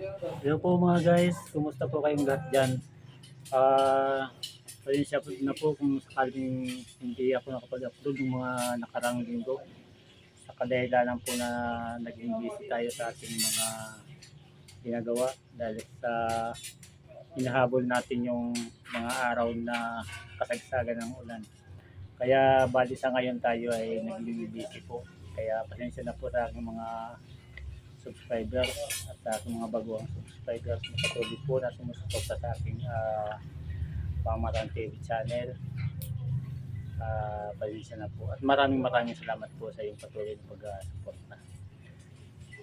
Hello po mga guys, kumusta po kayong lahat dyan? Ah, pasensya po na po kung sakaling hindi ako nakapag-upload ng mga nakarang linggo. Sa kadahilanan po na naging busy tayo sa ating mga ginagawa dahil sa hinahabol natin yung mga araw na kasagsagan ng ulan. Kaya bali sa ngayon tayo ay naging busy po. Kaya pasensya na po sa aking mga subscribers at sa aking mga baguang subscribers na patuloy po na sumusuporta sa aking uh, Pamaran TV channel. Uh, pasensya na po. At maraming maraming salamat po sa iyong patuloy na pag-suporta.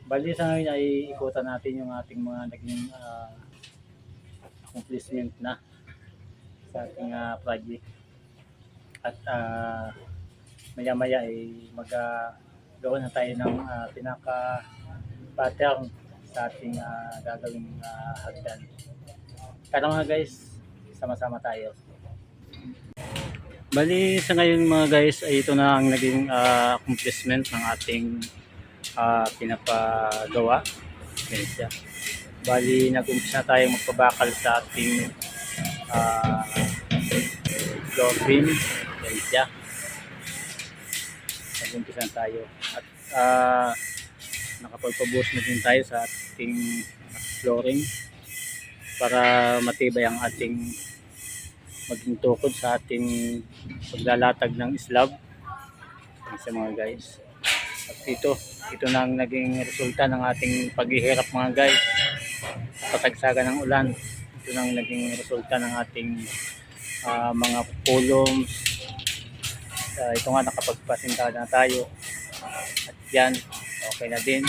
Bali sa ngayon ay ikutan natin yung ating mga naging uh, accomplishment na sa ating uh, project. At uh, maya-maya ay mag-gawa na tayo ng uh, pinaka pattern sa ating uh, gagawing uh, hagdan. Tara mga guys, sama-sama tayo. Bali sa ngayon mga guys ay ito na ang naging uh, accomplishment ng ating uh, pinapagawa. Yan siya. Bali nag-umpisa tayo magpabakal sa ating uh, floor beam. Yan siya. Nag-umpisa tayo. At uh, nakapagpabuhos na din tayo sa ating flooring para matibay ang ating maging tukod sa ating paglalatag ng slab. Sa mga guys. At ito ito na ang naging resulta ng ating paghihirap mga guys. Patagsagan ng ulan. Ito na ang naging resulta ng ating ah, mga columns Ah, ito nga nakapagpasinta na tayo. At yan okay na din.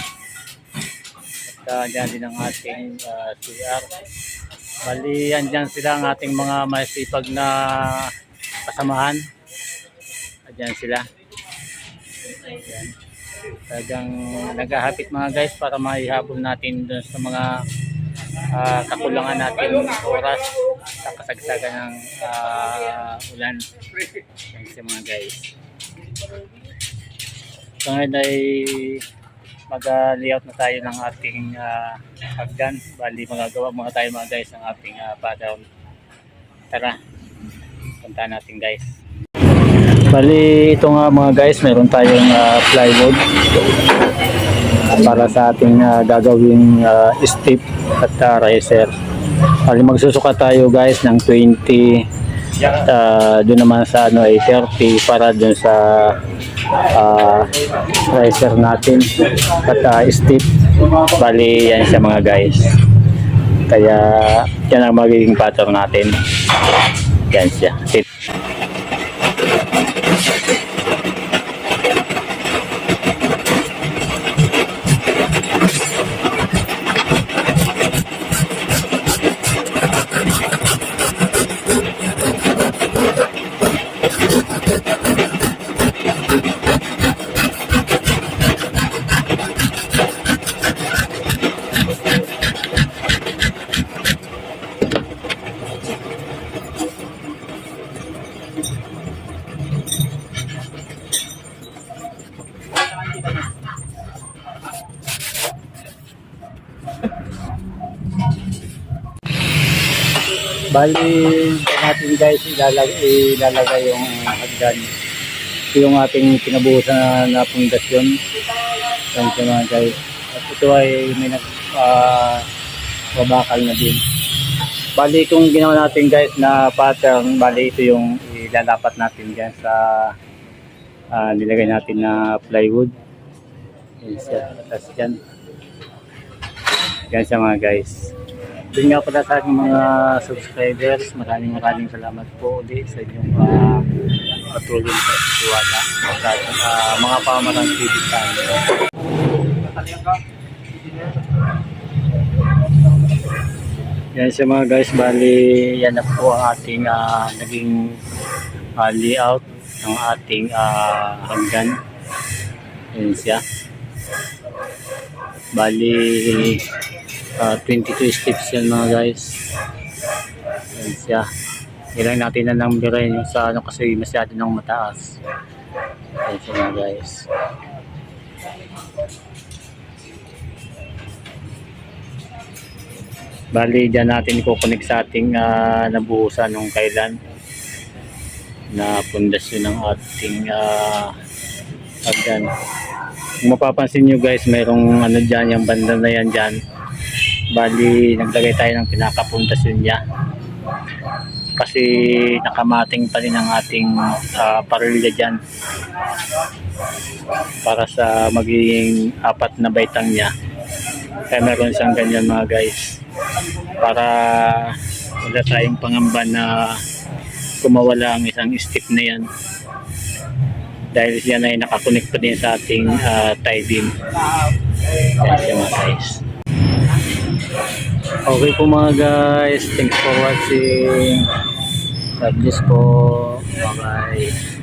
At uh, dyan din ang ating uh, CR bali yan dyan sila ang ating mga masipag na kasamahan. At dyan sila. Yan. talagang naghahapit mga guys para maihabol natin dun sa mga uh, kakulangan natin oras sa kasagsagan ng uh, ulan. Sa mga guys. So ngayon ay mag-layout na tayo ng ating uh, hagdan. Bali magagawa muna tayo mga guys ng ating uh, pattern. Tara, punta natin guys. Bali ito nga mga guys, meron tayong uh, plywood para sa ating uh, gagawing uh, step at uh, riser. Bali magsusuka tayo guys ng 20 uh, doon naman sa ano ay 30 para doon sa uh, riser natin. At uh, steep. Bali yan siya mga guys. Kaya yan ang magiging pattern natin. Yan siya Bali, dyan natin guys ilalagay, ilalagay yung hagdan. Ito yung ating kinabuhusan na, na pundasyon. Yan siya mga guys. At ito ay may nag uh, babakal na din. Bali itong ginawa natin guys na pattern, bali ito yung ilalapat natin dyan sa uh, nilagay natin na plywood. Yan siya. Tapos yan. Yan siya mga guys. Yun nga pala sa aking mga subscribers, maraming maraming salamat po ulit sa inyong uh, patuloy sa tiwala sa uh, mga pamarang TV channel. Yan siya mga guys, bali yan na po ang ating uh, naging uh, layout ng ating uh, hagdan. Yan siya. Bali uh, 22 steps yan mga guys. Yan siya. Ilang natin na number yung sa ano kasi masyado nang mataas. Yan siya mga guys. Bali, dyan natin kukunik sa ating ah, nabuhusan nung kailan na pundasyon ng ating uh, hagdan. Kung mapapansin nyo guys, mayroong ano dyan, yung banda na yan dyan. Bali, naglagay tayo ng pinakapundasyon niya. Kasi nakamating pa rin ang ating uh, parilya dyan. Para sa magiging apat na baitang niya. Kaya meron siyang ganyan mga guys. Para wala tayong pangamba na kumawala ang isang stick na yan dahil yan ay nakakunik pa din sa ating uh, tie beam. Yan siya mga guys. Okay po mga guys. Thanks for watching. God bless po. Bye bye